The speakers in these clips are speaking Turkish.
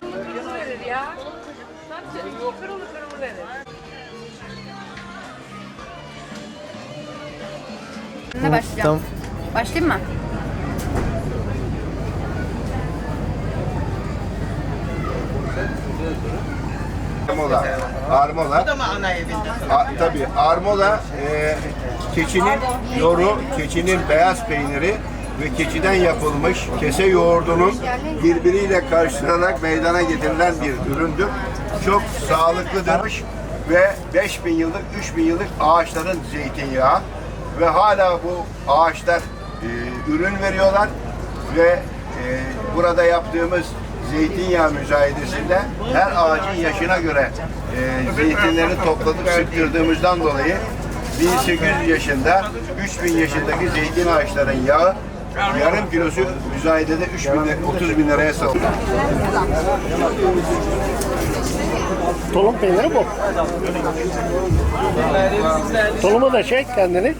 Kırmızı verir ya. Bak kırmızı kırmızı verir. Ne başlayacağım? Tamam. Başlayayım mı? Armola. Armola. Bu da mı ana evinde? A, tabii armola e, keçinin yoru, keçinin beyaz peyniri ve keçiden yapılmış kese yoğurdunun birbiriyle karıştırılarak meydana getirilen bir üründür. Çok sağlıklıdır ve 5000 yıllık, 3000 yıllık ağaçların zeytinyağı ve hala bu ağaçlar e, ürün veriyorlar ve e, burada yaptığımız zeytinyağı müzayedesinde her ağacın yaşına göre e, zeytinleri topladık sıktırdığımızdan dolayı 1800 yaşında 3000 yaşındaki zeytin ağaçların yağı yarım kilosu müzayedede 3 bin, lira- 30 bin liraya satılıyor. Tulum peyniri bu. Tulumu da çek kendini.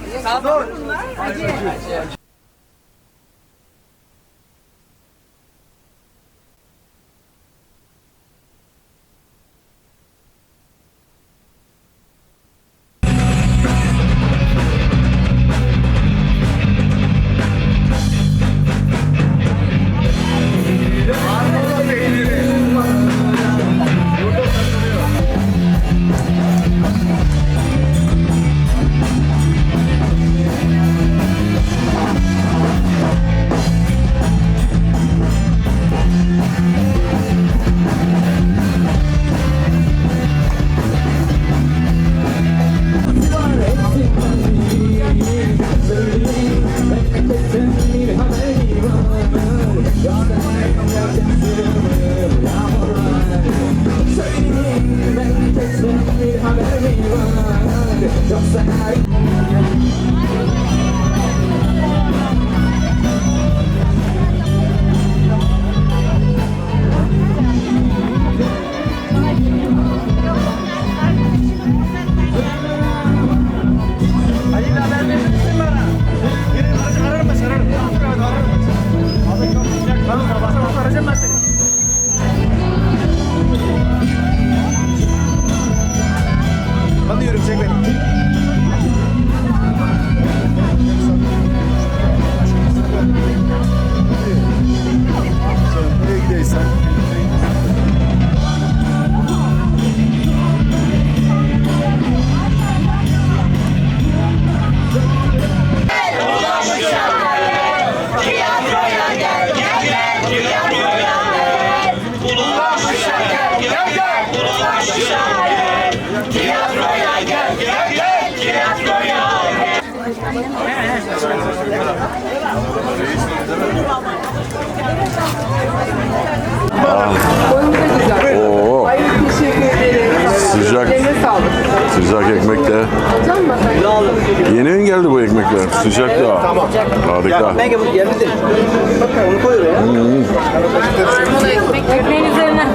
diyorum take Oo. Sıcak. Sıcak ekmekler. Yeni mi geldi bu ekmekler? Sıcak da. Harika. Ben geldim geldi. Bak onu koy oraya. Ekmeğin üzerine.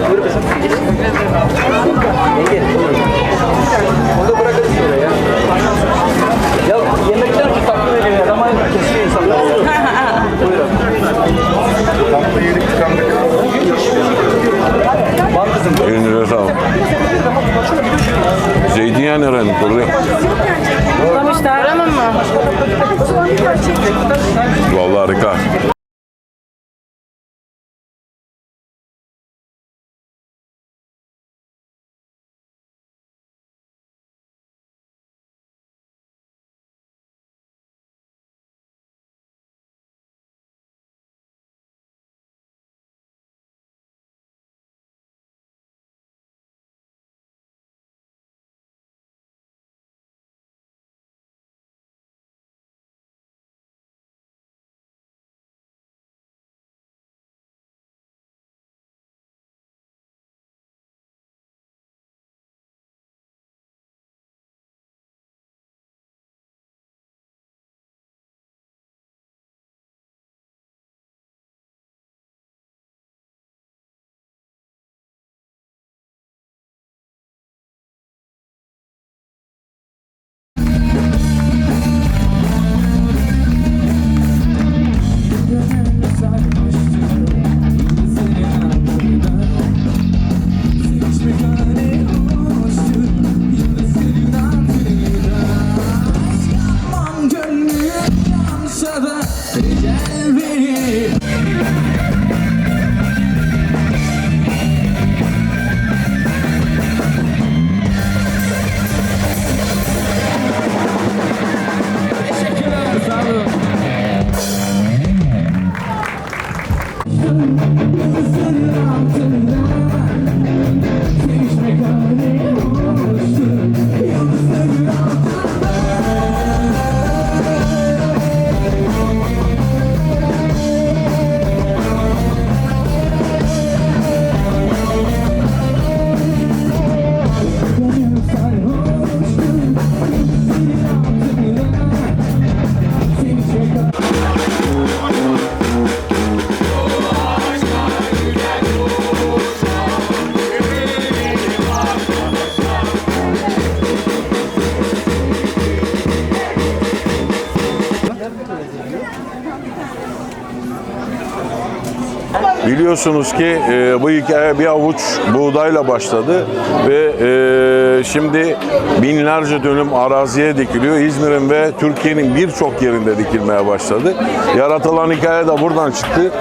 Biliyorsunuz ki e, bu hikaye bir avuç buğdayla başladı ve e, şimdi binlerce dönüm araziye dikiliyor. İzmir'in ve Türkiye'nin birçok yerinde dikilmeye başladı. Yaratılan hikaye de buradan çıktı.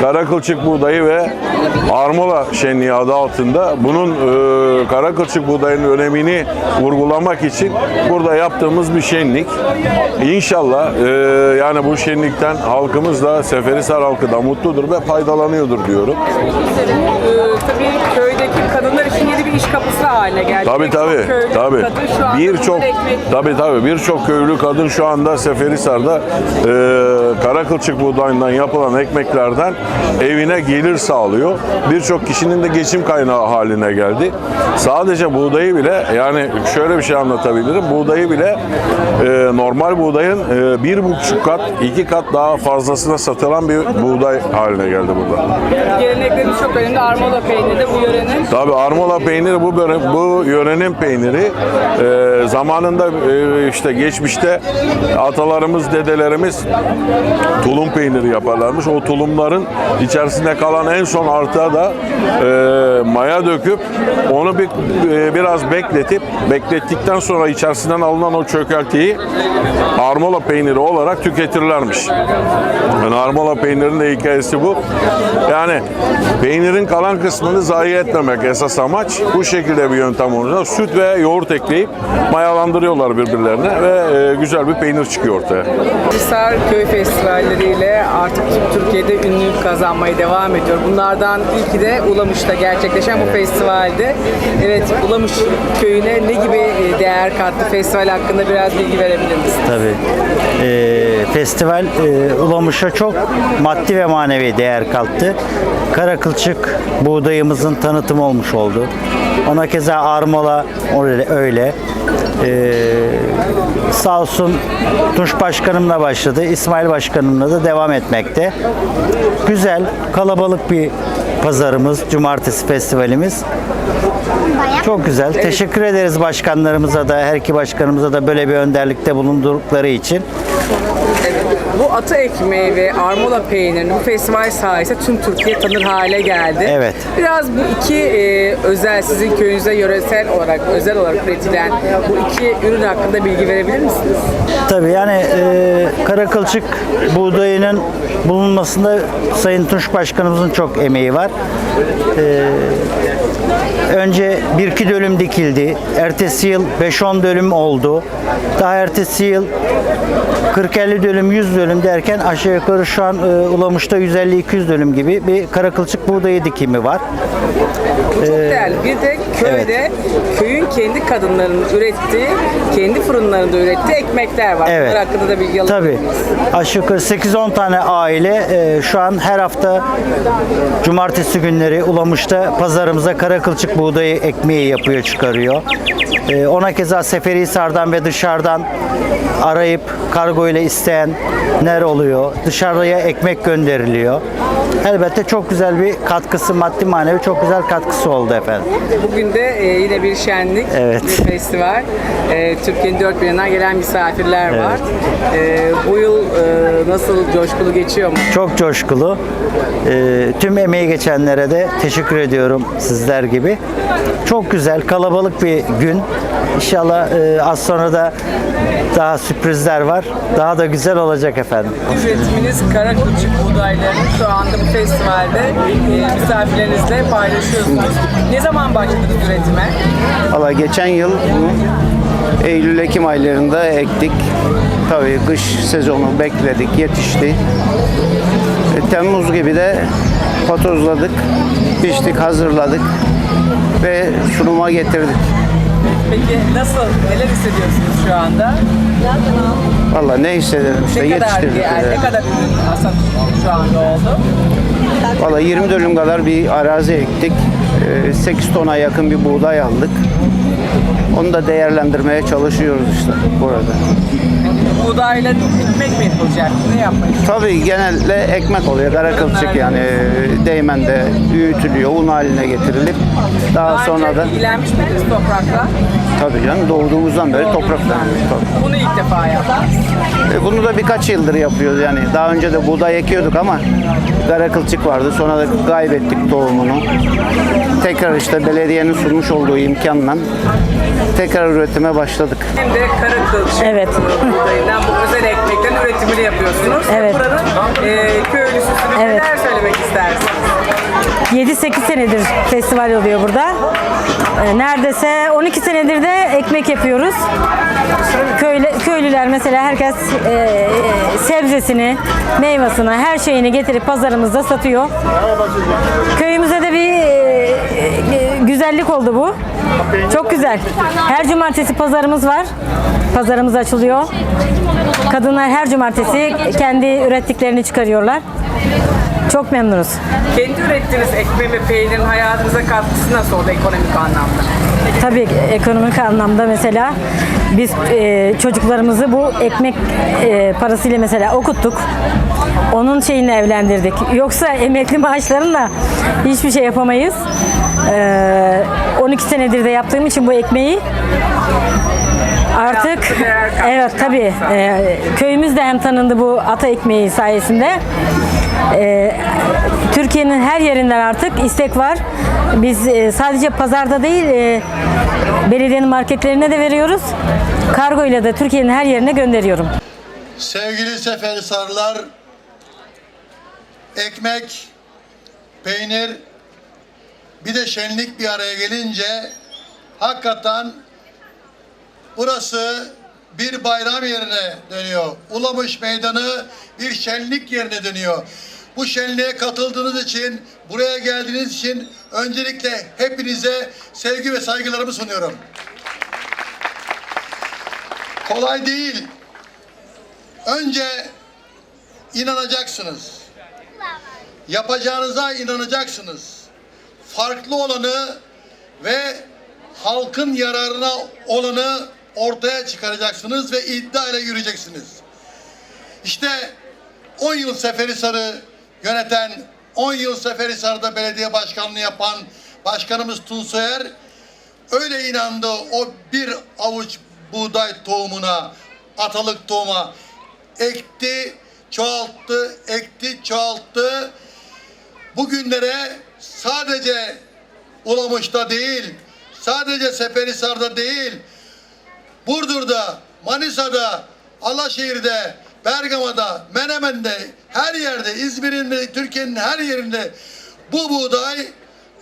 Karakılçık buğdayı ve Armola Şenliği adı altında bunun e, Karakılçık buğdayının önemini vurgulamak için burada yaptığımız bir şenlik. İnşallah e, yani bu şenlikten halkımız da Seferihisar halkı da mutludur ve faydalanıyordur diyorum. Ee, tabii köydeki kadınlar iş kapısı haline geldi. Tabii tabii. Tabii. Birçok tabii tabii birçok köylü kadın şu anda Seferihisar'da e, Karakılçık buğdayından yapılan ekmeklerden evine gelir sağlıyor. Birçok kişinin de geçim kaynağı haline geldi. Sadece buğdayı bile yani şöyle bir şey anlatabilirim. Buğdayı bile e, normal buğdayın e, bir buçuk kat, iki kat daha fazlasına satılan bir buğday haline geldi burada. Geleneklerimiz çok önemli. Armola peyniri de bu yörenin. Tabii Armola peyniri bu böre- bu yörenin peyniri. Ee, zamanında e, işte geçmişte atalarımız, dedelerimiz tulum peyniri yaparlarmış. O tulumların içerisinde kalan en son artığa da e, maya döküp onu bir e, biraz bekletip beklettikten sonra içerisinden alınan o çökeltiyi armola peyniri olarak tüketirlermiş. Yani armola peynirinin de hikayesi bu. Yani peynirin kalan kısmını zayi etmemek esas amaç. Bu şekilde bir yöntem olacak. Süt ve yoğurt ekleyip mayalandırıyorlar birbirlerine ve e, güzel bir peynir çıkıyor ortaya. Hisar Köy Festivalleriyle artık tüm Türkiye'de ünlü kazanmaya devam ediyor. Bunlardan ilki de Ulamış'ta gerçekleşen bu festivalde. Evet, Ulamış köyüne ne gibi e, değer kattı? Festival hakkında biraz bilgi verebilir misiniz? Tabii. Ee, festival e, Ulamış'a çok maddi ve manevi değer kattı. Karakılçık buğdayımızın tanıtımı olmuş oldu. Ona keza Armola öyle. öyle. Ee, sağ olsun Tunç Başkanımla başladı. İsmail Başkanımla da devam etmekte. Güzel, kalabalık bir pazarımız, cumartesi festivalimiz. Çok güzel. Teşekkür ederiz başkanlarımıza da, her iki başkanımıza da böyle bir önderlikte bulundukları için. Bu atı ekmeği ve armola peynirinin bu festival sayesinde tüm Türkiye tanır hale geldi. Evet. Biraz bu iki e, özel sizin köyünüzde yöresel olarak, özel olarak üretilen bu iki ürün hakkında bilgi verebilir misiniz? Tabii yani e, Karakılçık buğdayının bulunmasında Sayın Tunç Başkanımızın çok emeği var. E, önce bir iki dönüm dikildi. Ertesi yıl 5-10 dönüm oldu. Daha ertesi yıl 40-50 dönüm, 100 dönüm derken aşağı yukarı şu an e, Ulamış'ta 150-200 dönüm gibi bir Karakılçık buğdayı dikimi var. Bu çok değerli. Bir de köyde köyün kendi kadınlarının ürettiği, kendi fırınlarında ürettiği ekmekler var. Evet. Bunlar hakkında da bilgi alabilir Tabii. miyiz? Aşağı yukarı 8-10 tane aile e, şu an her hafta cumartesi günleri Ulamış'ta pazarımıza karakılçık buğdayı ekmeği yapıyor çıkarıyor. E, ona keza Seferihisar'dan ve dışarıdan arayıp kargo ile isteyenler oluyor. Dışarıya ekmek gönderiliyor. Elbette çok güzel bir katkısı, maddi manevi çok güzel katkısı oldu efendim. Bugün de e, yine bir şenlik, Evet. bir festival. E, Türkiye'nin dört bir yanından gelen misafirler var. E, bu yıl e, nasıl coşkulu geçiyor mu? Çok coşkulu. Ee, tüm emeği geçenlere de teşekkür ediyorum sizler gibi. Çok güzel, kalabalık bir gün. İnşallah e, az sonra da daha sürprizler var. Daha da güzel olacak efendim. Üretiminiz Karakılçık buğdaylarını şu anda bu festivalde e, misafirlerinizle paylaşıyorsunuz. Ne zaman başladınız üretime? Valla geçen yıl Eylül-Ekim aylarında ektik. Tabii kış sezonu bekledik, yetişti. E, Temmuz gibi de patozladık, biçtik, hazırladık ve sunuma getirdik. Peki nasıl, neler hissediyorsunuz şu anda? Valla ne hissederim işte Ne kadar, yetiştirdik. yani ne kadar ürün hasat şu anda oldu? Valla 20 dönüm kadar bir arazi ektik. E, 8 tona yakın bir buğday aldık. Onu da değerlendirmeye çalışıyoruz işte burada. Buğdayla ekmek mi yapılacak? Ne yapmayı Tabii genelde ekmek oluyor. Kara kılçık yani değmende büyütülüyor, un haline getirilip daha Daha sonra da ilgilenmiş miydiniz toprakla? tabii canım doğduğumuzdan beri topraktan. Tabii. Bunu ilk defa yaptınız. E, Bunu da birkaç yıldır yapıyoruz yani. Daha önce de buğday ekiyorduk ama kara kılçık vardı. Sonra da kaybettik tohumunu. Tekrar işte belediyenin sunmuş olduğu imkanla tekrar üretime başladık. Hem de kara kılçık Evet. Buğdayından bu özel ekmekten üretimini yapıyorsunuz. Evet. Buranın e, köylüsüsünüz. Evet. Neler söylemek istersiniz? 7-8 senedir festival oluyor burada. Ee, Neredeyse 12 senedir de ekmek yapıyoruz. Köylü, köylüler mesela herkes e, e, sebzesini, meyvasını, her şeyini getirip pazarımızda satıyor. Köyümüze de bir e, e, güzellik oldu bu. Çok güzel. Her cumartesi pazarımız var. Pazarımız açılıyor. Kadınlar her cumartesi kendi ürettiklerini çıkarıyorlar. Çok memnunuz. Kendi ürettiğiniz ekmeğin ve peynirin hayatınıza katkısı nasıl oldu ekonomik anlamda? Tabii ekonomik anlamda mesela biz e, çocuklarımızı bu ekmek e, parasıyla mesela okuttuk. Onun şeyini evlendirdik. Yoksa emekli maaşlarınla hiçbir şey yapamayız. E, 12 senedir de yaptığım için bu ekmeği artık evet tabii e, köyümüz de hem tanındı bu ata ekmeği sayesinde. E, Türkiye'nin her yerinden artık istek var. Biz e, sadece pazarda değil e, belediyenin marketlerine de veriyoruz. Kargo ile de Türkiye'nin her yerine gönderiyorum. Sevgili Seferihisarlılar, ekmek, peynir, bir de şenlik bir araya gelince hakikaten burası bir bayram yerine dönüyor. Ulamış Meydanı bir şenlik yerine dönüyor. Bu şenliğe katıldığınız için, buraya geldiğiniz için öncelikle hepinize sevgi ve saygılarımı sunuyorum. Kolay değil. Önce inanacaksınız. Yapacağınıza inanacaksınız. Farklı olanı ve halkın yararına olanı ortaya çıkaracaksınız ve iddia ile yürüyeceksiniz. İşte 10 yıl Seferihisar'ı yöneten, 10 yıl Seferihisar'da belediye başkanlığı yapan başkanımız Tunsoyer öyle inandı o bir avuç buğday tohumuna, atalık tohuma ekti, çoğalttı, ekti, çoğalttı. Bugünlere sadece Ulamış'ta değil, sadece Seferihisar'da değil, Burdur'da, Manisa'da, Alaşehir'de, Bergama'da, Menemen'de, her yerde, İzmir'in Türkiye'nin her yerinde bu buğday,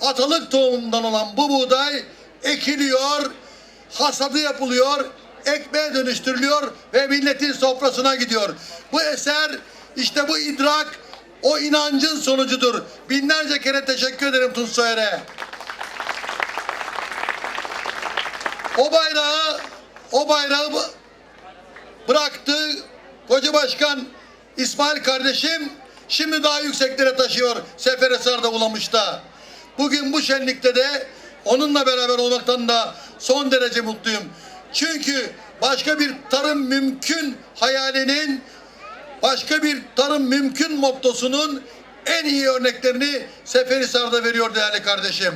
atalık tohumundan olan bu buğday ekiliyor, hasadı yapılıyor, ekmeğe dönüştürülüyor ve milletin sofrasına gidiyor. Bu eser, işte bu idrak, o inancın sonucudur. Binlerce kere teşekkür ederim Tunsoyer'e. O bayrağı, o bayrağı bı- bıraktı koca başkan İsmail kardeşim şimdi daha yükseklere taşıyor Seferihisar'da Ulamış'ta. Bugün bu şenlikte de onunla beraber olmaktan da son derece mutluyum. Çünkü başka bir tarım mümkün hayalinin başka bir tarım mümkün mottosunun en iyi örneklerini Seferihisar'da veriyor değerli kardeşim.